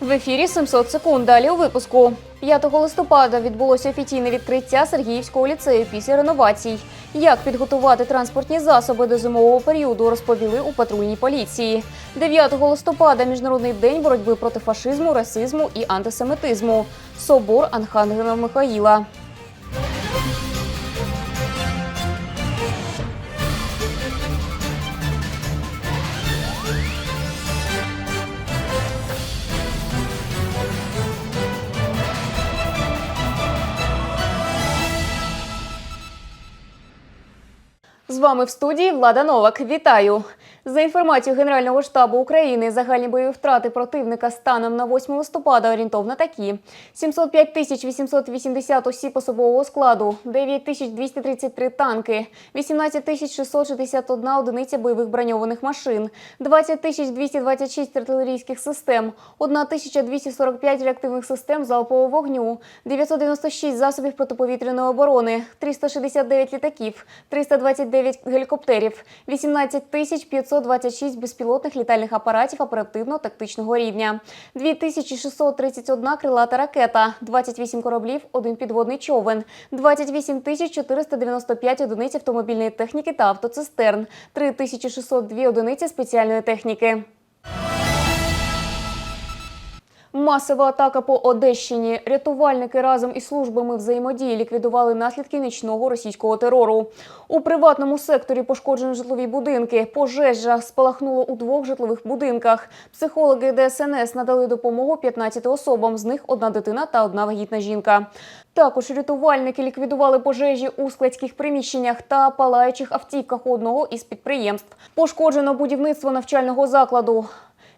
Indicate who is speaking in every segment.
Speaker 1: В ефірі 700 секунд. Далі у випуску. 5 листопада відбулося офіційне відкриття Сергіївського ліцею після реновацій. Як підготувати транспортні засоби до зимового періоду, розповіли у патрульній поліції. 9 листопада міжнародний день боротьби проти фашизму, расизму і антисемітизму. Собор Анхангела Михаїла. Вами в студії Влада Новак. Вітаю! За інформацією Генерального штабу України, загальні бойові втрати противника станом на 8 листопада орієнтовно такі: 705 тисяч 880 осіб особового складу, 9 тисяч 233 танки, 18 тисяч 661 одиниця бойових броньованих машин, 20 тисяч 226 артилерійських систем, 1 тисяча 245 реактивних систем залпового вогню, 996 засобів протиповітряної оборони, 369 літаків, 329 гелікоптерів, 18 тисяч 526 безпілотних літальних апаратів оперативно-тактичного рівня, 2631 крилата ракета, 28 кораблів, один підводний човен, 28 тисяч 495 одиниць автомобільної техніки та автоцистерн, 3602 одиниці спеціальної техніки. Масова атака по Одещині. Рятувальники разом із службами взаємодії ліквідували наслідки нічного російського терору. У приватному секторі пошкоджені житлові будинки. Пожежа спалахнула у двох житлових будинках. Психологи ДСНС надали допомогу 15 особам. З них одна дитина та одна вагітна жінка. Також рятувальники ліквідували пожежі у складських приміщеннях та палаючих автівках одного із підприємств. Пошкоджено будівництво навчального закладу.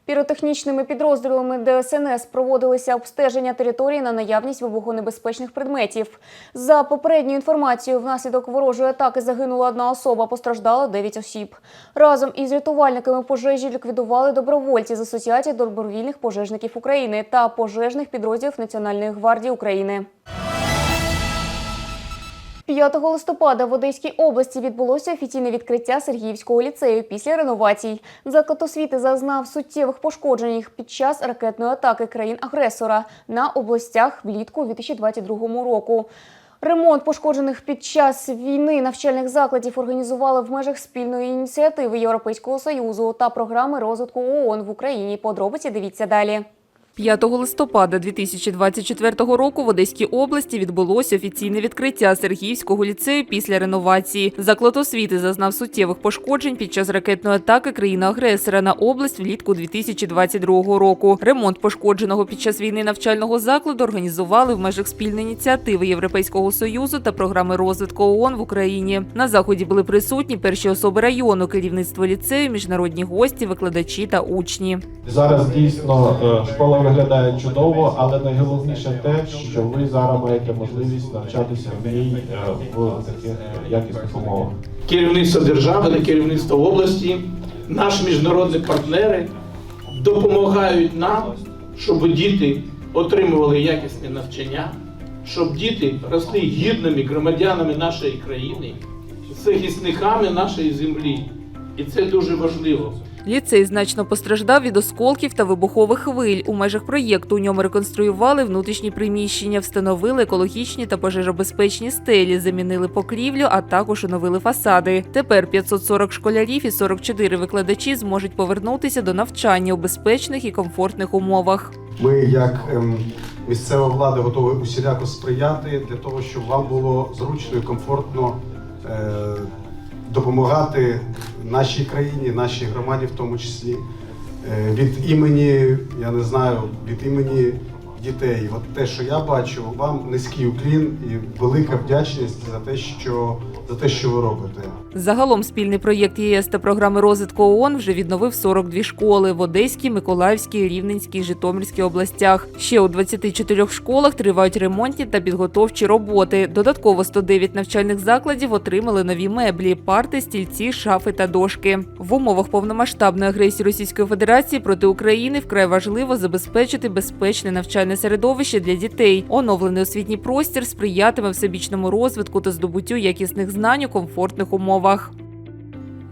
Speaker 1: Піротехнічними підрозділами ДСНС проводилися обстеження території на наявність вибухонебезпечних предметів. За попередньою інформацією, внаслідок ворожої атаки загинула одна особа, постраждало 9 осіб. Разом із рятувальниками пожежі ліквідували добровольці з Асоціації добровільних пожежників України та пожежних підрозділів Національної гвардії України. 5 листопада в Одеській області відбулося офіційне відкриття Сергіївського ліцею після реновацій. Заклад освіти зазнав суттєвих пошкоджень під час ракетної атаки країн-агресора на областях влітку 2022 року. Ремонт пошкоджених під час війни навчальних закладів організували в межах спільної ініціативи Європейського союзу та програми розвитку ООН в Україні. Подробиці дивіться далі.
Speaker 2: 5 листопада 2024 року в Одеській області відбулося офіційне відкриття Сергіївського ліцею після реновації. Заклад освіти зазнав суттєвих пошкоджень під час ракетної атаки країни-агресора на область влітку 2022 року. Ремонт пошкодженого під час війни навчального закладу організували в межах спільної ініціативи Європейського союзу та програми розвитку ООН в Україні. На заході були присутні перші особи району, керівництво ліцею, міжнародні гості, викладачі та учні.
Speaker 3: Зараз дійсно е, школа виглядає чудово, але найголовніше те, що ви зараз маєте можливість навчатися в ній е, в таких якісних умовах.
Speaker 4: керівництво держави, на керівництво області, наші міжнародні партнери допомагають нам, щоб діти отримували якісне навчання, щоб діти росли гідними громадянами нашої країни, захисниками нашої землі. І це дуже важливо.
Speaker 2: Ліцей значно постраждав від осколків та вибухових хвиль. У межах проєкту у ньому реконструювали внутрішні приміщення, встановили екологічні та пожежобезпечні стелі, замінили покрівлю, а також оновили фасади. Тепер 540 школярів і 44 викладачі зможуть повернутися до навчання у безпечних і комфортних умовах.
Speaker 5: Ми, як ем, місцева влада, готові усіляко сприяти для того, щоб вам було зручно і комфортно е, допомагати нашій країні, нашій громаді, в тому числі е, від імені, я не знаю, від імені дітей. От те, що я бачу, вам низький уклін і велика вдячність за те, що за те, що ви робите.
Speaker 2: Загалом спільний проєкт ЄС та програми розвитку ООН вже відновив 42 школи в Одеській, Миколаївській, Рівненській, Житомирській областях. Ще у 24 школах тривають ремонтні та підготовчі роботи. Додатково 109 навчальних закладів отримали нові меблі, парти, стільці, шафи та дошки. В умовах повномасштабної агресії Російської Федерації проти України вкрай важливо забезпечити безпечне навчальне середовище для дітей. Оновлений освітній простір сприятиме всебічному розвитку та здобуттю якісних знань у комфортних умовах.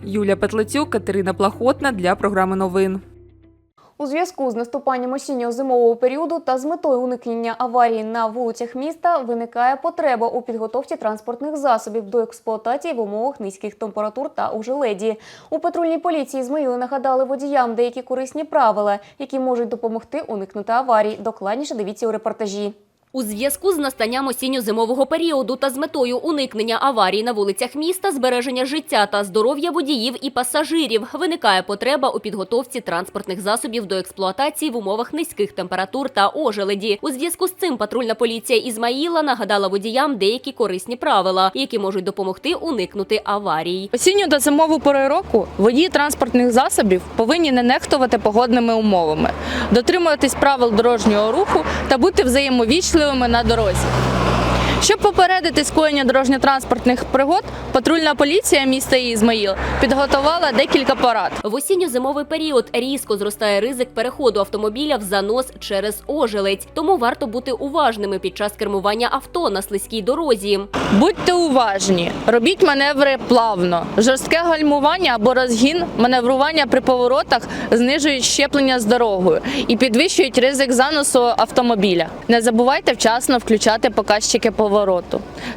Speaker 2: Юлія Петлецюк, Катерина Плахотна для програми новин.
Speaker 1: У зв'язку з наступанням осінньо-зимового періоду та з метою уникнення аварій на вулицях міста виникає потреба у підготовці транспортних засобів до експлуатації в умовах низьких температур та у желеді. У патрульній поліції Ізмаїли нагадали водіям деякі корисні правила, які можуть допомогти уникнути аварій. Докладніше дивіться у репортажі.
Speaker 6: У зв'язку з настанням осінньо-зимового періоду та з метою уникнення аварій на вулицях міста, збереження життя та здоров'я водіїв і пасажирів виникає потреба у підготовці транспортних засобів до експлуатації в умовах низьких температур та ожеледі. У зв'язку з цим патрульна поліція Ізмаїла нагадала водіям деякі корисні правила, які можуть допомогти уникнути аварій.
Speaker 7: Осінню та зимову пори року водії транспортних засобів повинні не нехтувати погодними умовами, дотримуватись правил дорожнього руху та бути взаємовічливими на дорозі. Щоб попередити скоєння дорожньо-транспортних пригод, патрульна поліція міста Ізмаїл підготувала декілька порад.
Speaker 6: В осінньо-зимовий період різко зростає ризик переходу автомобіля в занос через ожеледь, тому варто бути уважними під час кермування авто на слизькій дорозі.
Speaker 7: Будьте уважні, робіть маневри плавно. Жорстке гальмування або розгін, маневрування при поворотах знижують щеплення з дорогою і підвищують ризик заносу автомобіля. Не забувайте вчасно включати показчики повороту.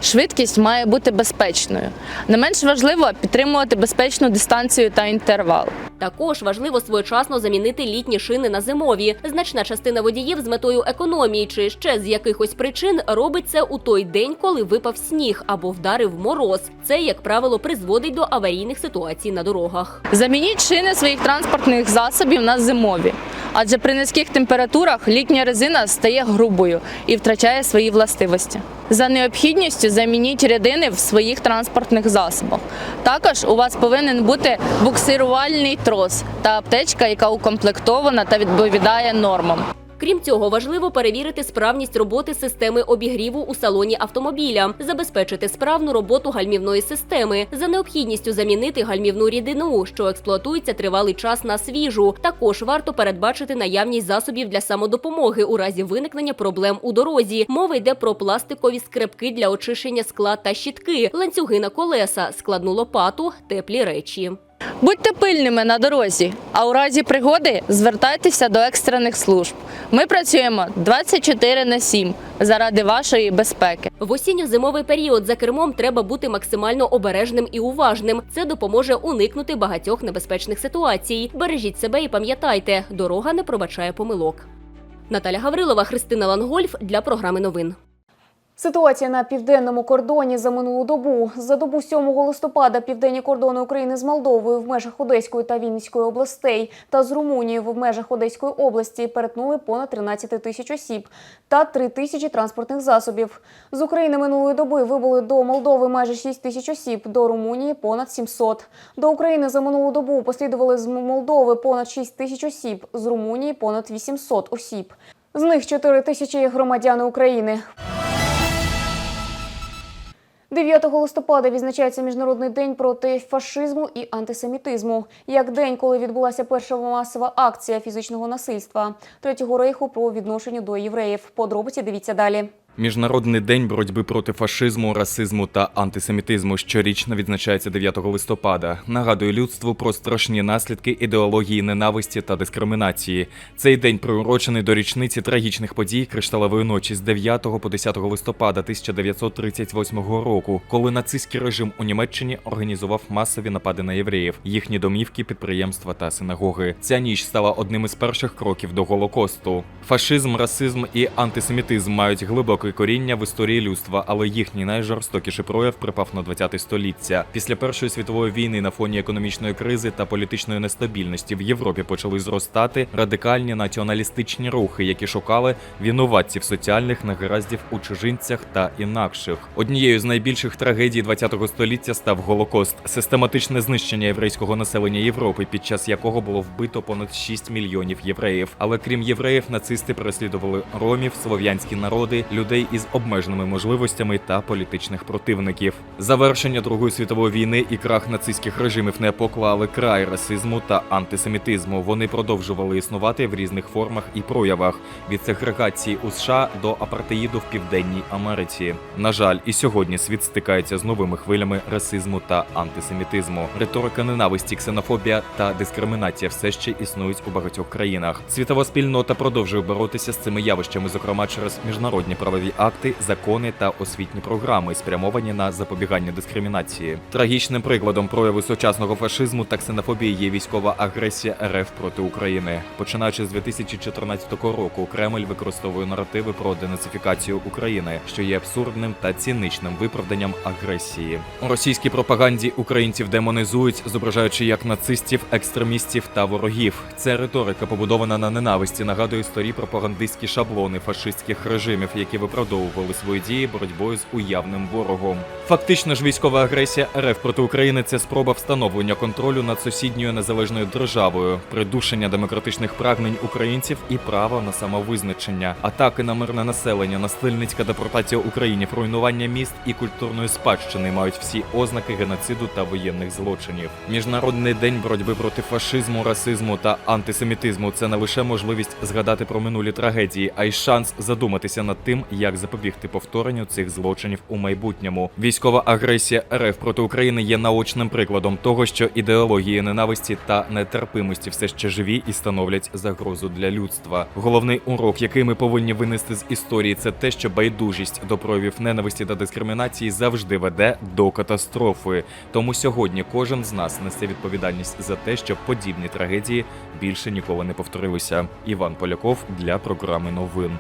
Speaker 7: Швидкість має бути безпечною. Не менш важливо підтримувати безпечну дистанцію та інтервал.
Speaker 6: Також важливо своєчасно замінити літні шини на зимові. Значна частина водіїв з метою економії чи ще з якихось причин робить це у той день, коли випав сніг або вдарив мороз. Це, як правило, призводить до аварійних ситуацій на дорогах.
Speaker 7: Замініть шини своїх транспортних засобів на зимові, адже при низьких температурах літня резина стає грубою і втрачає свої властивості. За необхідністю замініть рядини в своїх транспортних засобах. Також у вас повинен бути буксирувальний трос та аптечка, яка укомплектована та відповідає нормам.
Speaker 6: Крім цього, важливо перевірити справність роботи системи обігріву у салоні автомобіля, забезпечити справну роботу гальмівної системи, за необхідністю замінити гальмівну рідину, що експлуатується тривалий час на свіжу. Також варто передбачити наявність засобів для самодопомоги у разі виникнення проблем у дорозі. Мова йде про пластикові скрепки для очищення скла та щітки, ланцюги на колеса, складну лопату, теплі речі.
Speaker 7: Будьте пильними на дорозі, а у разі пригоди звертайтеся до екстрених служб. Ми працюємо 24 на 7 заради вашої безпеки.
Speaker 6: В осінньо-зимовий період за кермом треба бути максимально обережним і уважним. Це допоможе уникнути багатьох небезпечних ситуацій. Бережіть себе і пам'ятайте, дорога не пробачає помилок. Наталя Гаврилова, Христина Лангольф для програми новин.
Speaker 1: Ситуація на південному кордоні за минулу добу. За добу 7 листопада південні кордони України з Молдовою в межах Одеської та Вінницької областей та з Румунією в межах Одеської області перетнули понад 13 тисяч осіб та 3 тисячі транспортних засобів. З України минулої доби вибули до Молдови майже 6 тисяч осіб, до Румунії понад 700. До України за минулу добу послідували з Молдови понад 6 тисяч осіб, з Румунії понад 800 осіб. З них 4 тисячі громадяни України. 9 листопада відзначається Міжнародний день проти фашизму і антисемітизму, як день, коли відбулася перша масова акція фізичного насильства Третього рейху про відношення до євреїв. Подробиці дивіться далі.
Speaker 8: Міжнародний день боротьби проти фашизму, расизму та антисемітизму щорічно відзначається 9 листопада. Нагадує людству про страшні наслідки ідеології ненависті та дискримінації. Цей день приурочений до річниці трагічних подій кришталевої ночі з 9 по 10 листопада 1938 року, коли нацистський режим у Німеччині організував масові напади на євреїв, їхні домівки, підприємства та синагоги. Ця ніч стала одним із перших кроків до Голокосту. Фашизм, расизм і антисемітизм мають глибоке коріння в історії людства, але їхній найжорстокіший прояв припав на 20 століття. Після Першої світової війни на фоні економічної кризи та політичної нестабільності в Європі почали зростати радикальні націоналістичні рухи, які шукали винуватців соціальних негараздів у чужинцях та інакших. Однією з найбільших трагедій ХХ століття став Голокост, систематичне знищення єврейського населення Європи, під час якого було вбито понад 6 мільйонів євреїв. Але крім євреїв, нацисти переслідували ромів, слов'янські народи, людей людей із обмеженими можливостями та політичних противників. Завершення Другої світової війни і крах нацистських режимів не поклали край расизму та антисемітизму. Вони продовжували існувати в різних формах і проявах від сегрегації у США до апартеїду в Південній Америці. На жаль, і сьогодні світ стикається з новими хвилями расизму та антисемітизму. Риторика ненависті, ксенофобія та дискримінація все ще існують у багатьох країнах. Світова спільнота продовжує боротися з цими явищами, зокрема через міжнародні правові акти, закони та освітні програми, спрямовані на запобігання дискримінації. Трагічним прикладом прояву сучасного фашизму та ксенофобії є військова агресія РФ проти України. Починаючи з 2014 року, Кремль використовує наративи про денацифікацію України, що є абсурдним та ціничним виправданням агресії. У російській пропаганді українців демонізують, зображаючи як нацистів, екстремістів та ворогів. Ця риторика побудована на ненависті, нагадує старі пропагандистські шаблони фашистських режимів, які виправдовували свої дії боротьбою з уявним ворогом. Фактично ж військова агресія РФ проти України це спроба встановлення контролю над сусідньою незалежною державою, придушення демократичних прагнень українців і права на самовизначення, атаки на мирне населення, насильницька депортація Українів, руйнування міст і культурної спадщини мають всі ознаки геноциду та воєнних злочинів. Міжнародний день боротьби проти фашизму, расизму та антисемітизму це не лише можливість згадати про минулі трагедії, а й шанс задуматися над тим, як запобігти повторенню цих злочинів у майбутньому. Військова агресія РФ проти України є наочним прикладом того, що ідеології ненависті та нетерпимості все ще живі і становлять загрозу для людства. Головний урок, який ми повинні винести з історії, це те, що байдужість до проявів ненависті та дискримінації завжди веде до катастрофи. Тому сьогодні кожен з нас несе відповідальність за те, щоб подібні трагедії більше ніколи не повторилися. Іван Поляков для програми новин.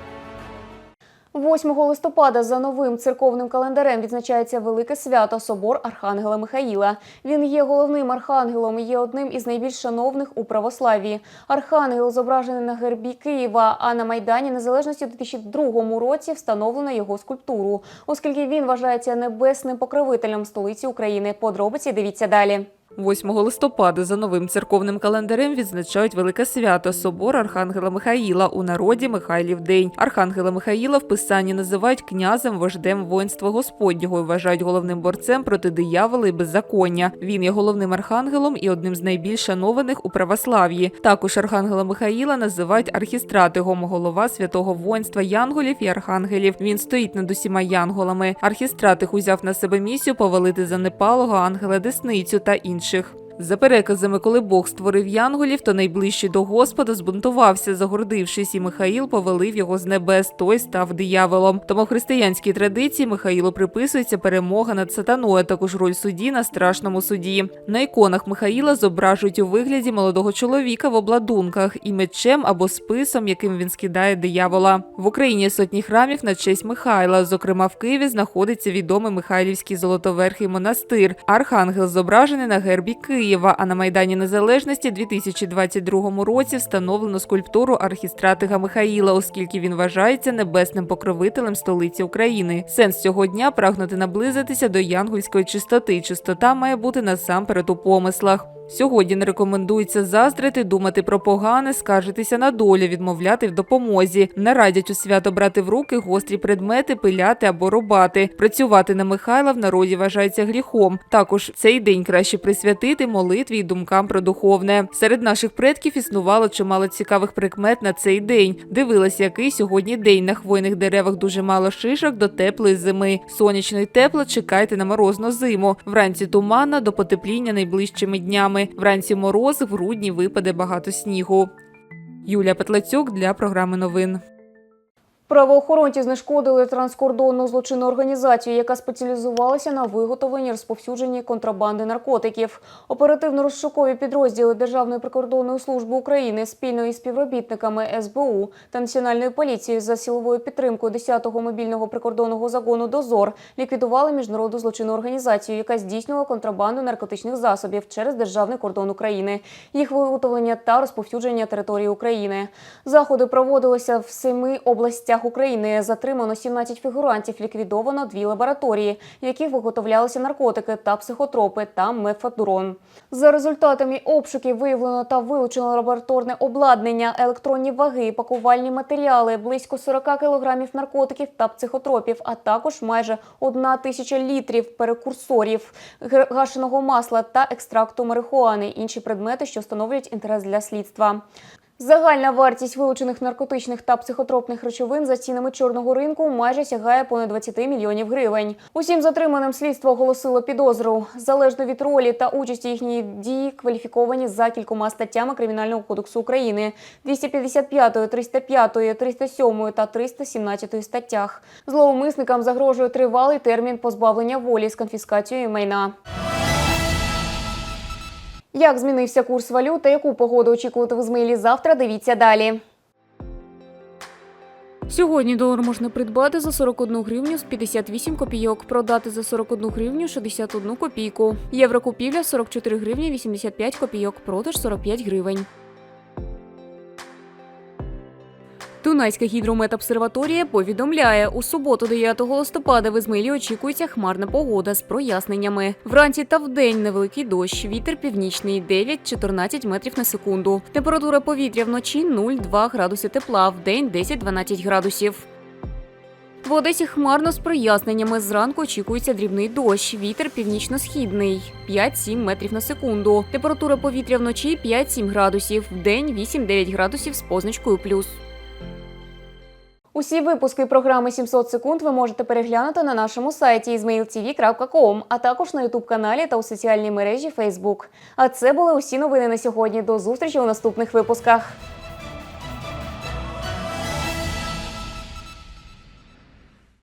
Speaker 1: 8 листопада за новим церковним календарем відзначається велике свято Собор Архангела Михаїла. Він є головним архангелом і є одним із найбільш шановних у православії. Архангел зображений на гербі Києва, а на Майдані Незалежності у 2002 році встановлено його скульптуру, оскільки він вважається небесним покровителем столиці України. Подробиці дивіться далі.
Speaker 2: 8 листопада за новим церковним календарем відзначають велике свято Собор Архангела Михаїла у народі Михайлів День. Архангела Михаїла в писанні називають князем, вождем воїнства Господнього і вважають головним борцем проти диявола і беззаконня. Він є головним архангелом і одним з найбільш шанованих у православ'ї. Також Архангела Михаїла називають архістратигом, голова святого воїнства янголів і архангелів. Він стоїть над усіма янголами. Архістратиг узяв на себе місію повалити занепалого ангела Десницю та інших. За переказами, коли Бог створив янголів, то найближчий до Господа збунтувався, загордившись, і Михаїл повелив його з небес, той став дияволом. Тому в християнській традиції Михаїлу приписується перемога над сатаною, також роль судді на страшному суді. На іконах Михаїла зображують у вигляді молодого чоловіка в обладунках і мечем або списом, яким він скидає диявола. В Україні сотні храмів на честь Михайла. Зокрема, в Києві знаходиться відомий Михайлівський золотоверхий монастир. Архангел зображений на гербі Києва. А на Майдані Незалежності 2022 році встановлено скульптуру архістратига Михаїла, оскільки він вважається небесним покровителем столиці України. Сенс цього дня прагнути наблизитися до янгольської чистоти. Чистота має бути насамперед у помислах. Сьогодні не рекомендується заздрити, думати про погане, скаржитися на долю, відмовляти в допомозі. Не радять у свято брати в руки гострі предмети, пиляти або рубати. Працювати на Михайла в народі вважається гріхом. Також цей день краще присвятити молитві й думкам про духовне. Серед наших предків існувало чимало цікавих прикмет на цей день. Дивилася, який сьогодні день на хвойних деревах дуже мало шишок до теплої зими. Сонячно й тепло чекайте на морозну зиму. Вранці туманна до потепління найближчими днями. Вранці мороз, в грудні випаде багато снігу. Юлія Петлацюк для програми новин.
Speaker 1: Правоохоронці знешкодили транскордонну злочинну організацію, яка спеціалізувалася на виготовленні розповсюдженні контрабанди наркотиків. Оперативно-розшукові підрозділи Державної прикордонної служби України спільно із співробітниками СБУ та Національної поліції за силовою підтримкою 10-го мобільного прикордонного загону «Дозор» ліквідували міжнародну злочинну організацію, яка здійснювала контрабанду наркотичних засобів через державний кордон України, їх виготовлення та розповсюдження території України. Заходи проводилися в семи областях областях України затримано 17 фігурантів, ліквідовано дві лабораторії, в яких виготовлялися наркотики та психотропи та мефадрон. За результатами обшуків виявлено та вилучено лабораторне обладнання, електронні ваги, пакувальні матеріали, близько 40 кілограмів наркотиків та психотропів, а також майже одна тисяча літрів перекурсорів, гашеного масла та екстракту марихуани, інші предмети, що становлять інтерес для слідства. Загальна вартість вилучених наркотичних та психотропних речовин за цінами чорного ринку майже сягає понад 20 мільйонів гривень. Усім затриманим слідство оголосило підозру. Залежно від ролі та участі їхньої дії кваліфіковані за кількома статтями Кримінального кодексу України 255, 305, 307 та 317 статтях. Зловмисникам загрожує тривалий термін позбавлення волі з конфіскацією майна. Як змінився курс валют та яку погоду очікувати в Ізмаїлі завтра, дивіться далі. Сьогодні долар можна придбати за 41 гривню з 58 копійок, продати за 41 гривню 61 копійку. Єврокупівля 44 гривні 85 копійок, продаж 45 гривень. Дунайська гідрометобсерваторія повідомляє, у суботу 9 листопада в Ізмаїлі очікується хмарна погода з проясненнями. Вранці та вдень невеликий дощ, вітер північний 9-14 метрів на секунду. Температура повітря вночі 0,2 градуси тепла, вдень 10-12 градусів. В Одесі хмарно з проясненнями. Зранку очікується дрібний дощ. Вітер північно-східний 5-7 метрів на секунду. Температура повітря вночі 5-7 градусів, вдень 8-9 градусів з позначкою плюс. Усі випуски програми 700 секунд ви можете переглянути на нашому сайті izmailtv.com, а також на ютуб-каналі та у соціальній мережі Facebook. А це були усі новини на сьогодні. До зустрічі у наступних випусках.